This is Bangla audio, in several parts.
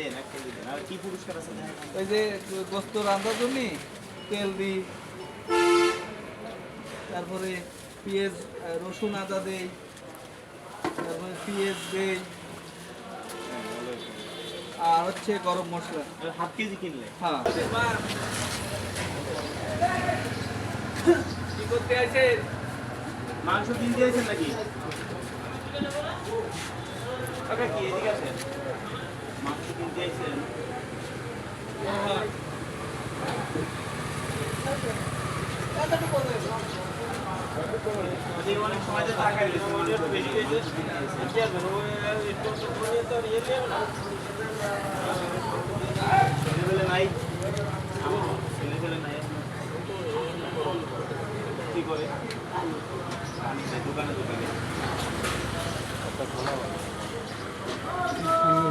দেন এক কেজি দেন। আর কি পুরস্কার আছে ওই যে গোস্ত রান্নার জন্য তেল দিই। তারপরে পেঁয়াজ রসুন আদা দেই। তারপরে পেঁয়াজ দেই। আর হচ্ছে গরম মশলা। হাফ কেজি কিনলে? হ্যাঁ। কি করতে আছে? মাংস কিনতে আছেন নাকি? কাকা কি এদিকে আছেন ওদের অনেক সময় তো টাকা বেশি গেছে কি আসবেন ও একটু তো বলে তো আর ইয়ে দেবে না ছেলেবেলে নাই আমার ছেলেবেলে নাই কি করে আমি যাই দোকানে দোকানে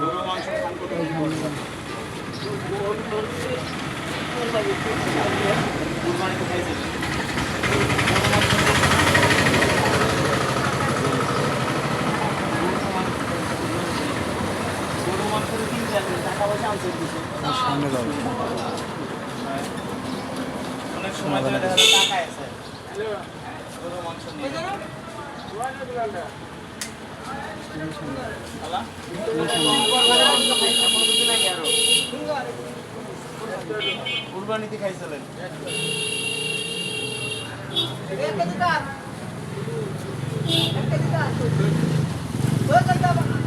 গরু মাংস খান কত দিন পর? পয়সা আনছেন অনেক সময় দেখা যায় টাকা আছে গরু মাংস নিয়ে আলা? কুরবানিতে খাইছিলেন।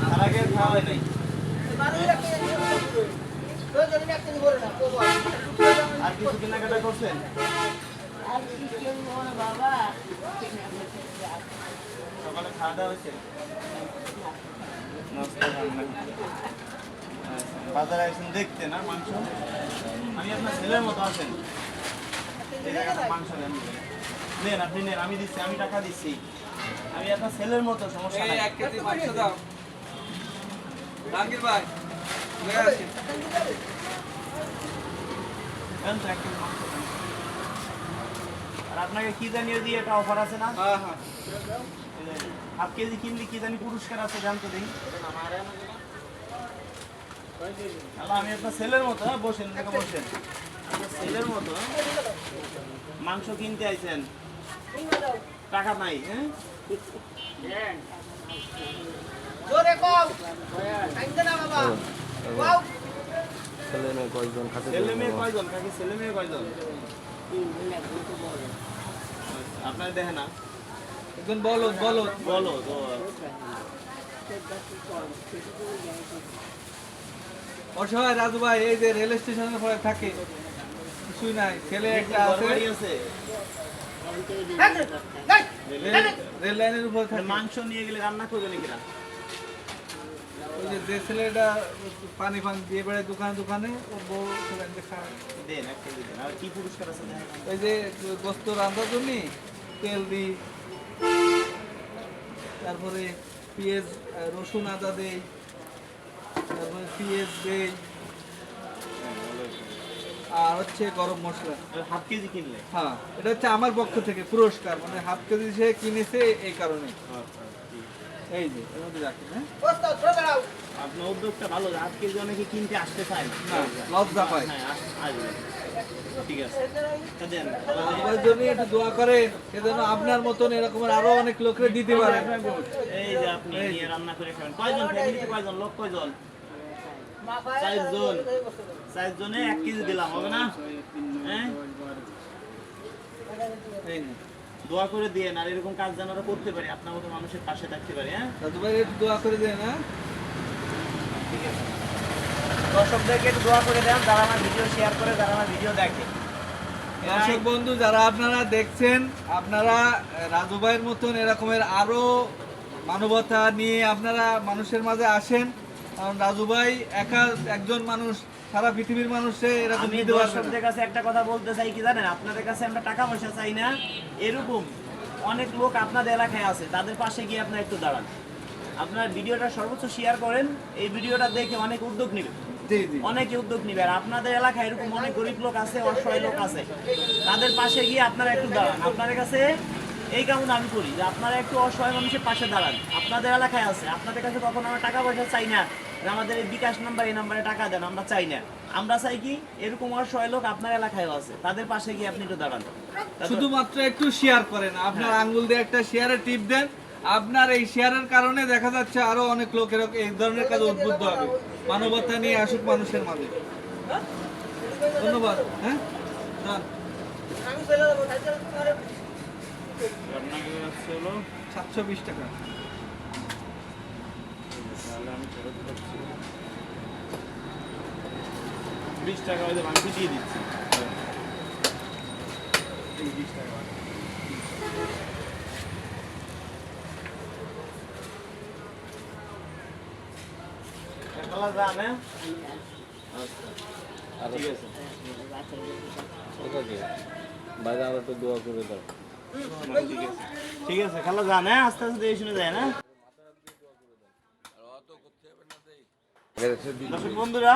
তার আগে খাওয়া হয় নাই আর কিছু কেনাকাটা করছেন? সকালে খাওয়া দাওয়া হয়েছে। আচ্ছা, বাজারে আসেন দেখতে না মাংস? আমি আপনার ছেলের মতো আছেন। মাংস নেন নেন আপনি নেন আমি দিচ্ছি আমি টাকা দিচ্ছি। আমি আপনার ছেলের মতো সমস্যা এই এক কেজি মাংস দাও। ভাই। আর আপনাকে কি জানিয়ে দিয়ে একটা অফার আছে না? হ্যাঁ হ্যাঁ। হাফ কেজি কিনলে কি জানি পুরস্কার আছে জানতো দেখি। আল্লাহ, আমি আপনার ছেলের মতো হ্যাঁ বসেন বসেন। আপনার ছেলের মতো হ্যাঁ? মাংস কিনতে আইছেন। টাকা নাই হ্যাঁ? ছেলে মেয়ে কয়েকজন খাতে ছেলে মেয়ে কয়জন? কাকি ছেলে মেয়ে কয়জন? আপনার দেখে না। একজন বলো বলো বলো তো অসহায় রাজু ভাই এই যে রেল স্টেশনের পরে থাকে কিছুই নাই ছেলে একটা আছে। রেল লাইনের উপর থাকে। মাংস নিয়ে গেলে রান্না করবে নাকি না? ওই যে যে ছেলেটা পানি ফানি দিয়ে বেড়ায় দোকানে দোকানে ওর বউ সেখান থেকে খায়। দেন আর কি পুরস্কার আছে? ওই যে গোস্ত রান্নার জন্য তেল দিই। তারপরে পেঁয়াজ রসুন আদা দেই। তারপরে পেঁয়াজ দেই আর হচ্ছে গরম মশলা। হাফ কেজি কিনলে? হ্যাঁ এটা হচ্ছে আমার পক্ষ থেকে পুরস্কার মানে হাফ কেজি সে কিনেছে এই কারণে। আচ্ছা এই যে এর মধ্যে রাখেন হ্যাঁ। আপনার উদ্যোগটা ভালো হাফ কেজি অনেকে কিনতে আসতে চায়। না না লজ্জা পায়। হ্যাঁ ঠিক আছে। জন্য একটু দোয়া করেন সেজন্য আপনার মতন এরকম আরও অনেক লোকরে দিতে পারে। এই যে আপনি রান্না করে খাবেন। কয়জন ফ্যামিলিতে কয়জন? লোক কয়জন? চারজন। চারজনে এক কেজি দিলাম হবে না? হ্যাঁ। দোয়া করে দিয়ে আর এরকম কাজ যেন করতে পারি আপনার মতো মানুষের পাশে থাকতে পারি হ্যাঁ? একটু দোয়া করে দেন হ্যাঁ? ঠিক আছে। দর্শকদেরকে একটু দোয়া করে দেন যারা আমার ভিডিও শেয়ার করে যারা আমার ভিডিও দেখে। দর্শক বন্ধু যারা আপনারা দেখছেন আপনারা রাজু ভাইয়ের মতন এরকমের আরও মানবতা নিয়ে আপনারা মানুষের মাঝে আসেন কারণ রাজু ভাই একা একজন মানুষ সারা পৃথিবীর মানুষে এরকম দিতে পারবে। দর্শকদের কাছে একটা কথা বলতে চাই কি জানেন? আপনাদের কাছে আমরা টাকা পয়সা চাই না। এরকম অনেক লোক আপনাদের এলাকায় আছে তাদের পাশে গিয়ে আপনার একটু দাঁড়ান। আপনার ভিডিওটা সর্বোচ্চ শেয়ার করেন এই ভিডিওটা দেখে অনেক উদ্যোগ নেবে অনেকে উদ্যোগ নিবে। আর আপনাদের এলাকায় এরকম অনেক গরিব লোক আছে অসহায় লোক আছে। তাদের পাশে গিয়ে আপনারা একটু দাঁড়ান। আপনাদের কাছে এই কারণ আমি করি যে আপনারা একটু অসহায় মানুষের পাশে দাঁড়ান। আপনাদের এলাকায় আছে আপনাদের কাছে কখনো আমরা টাকা পয়সা চাই না। আমাদের এই বিকাশ নাম্বার এই নাম্বারে টাকা দেন আমরা চাই না। আমরা চাই কি এরকম অসহায় লোক আপনার এলাকায়ও আছে তাদের পাশে গিয়ে আপনি একটু দাঁড়ান। শুধুমাত্র একটু শেয়ার করেন আপনার আঙ্গুল দিয়ে একটা শেয়ারের টিপ দেন। আপনার এই শেয়ারের কারণে দেখা যাচ্ছে আরও অনেক লোক এই ধরনের কাজে উদ্বুদ্ধ হবে। মানবতা নিয়ে আসুক মানুষের মাঝে। ধন্যবাদ হ্যাঁ। আপনাকে হচ্ছে হলো সাতশো বিশ টাকা। তাহলে আমি ফেরত পাচ্ছি বিশ টাকা হয়তো দিয়ে দিচ্ছি। বিশ টাকা? আচ্ছা, ঠিক আছে। আর একটু দোয়া করে দাও। ঠিক আছে, খেলা হ্যাঁ আস্তে আস্তে দিয়ে শুনে যায় না? দর্শক বন্ধুরা,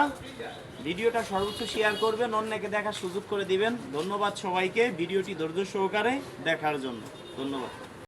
ভিডিওটা সর্বোচ্চ শেয়ার করবেন, অন্যকে দেখার সুযোগ করে দিবেন। ধন্যবাদ সবাইকে, ভিডিওটি ধৈর্য সহকারে দেখার জন্য। ধন্যবাদ।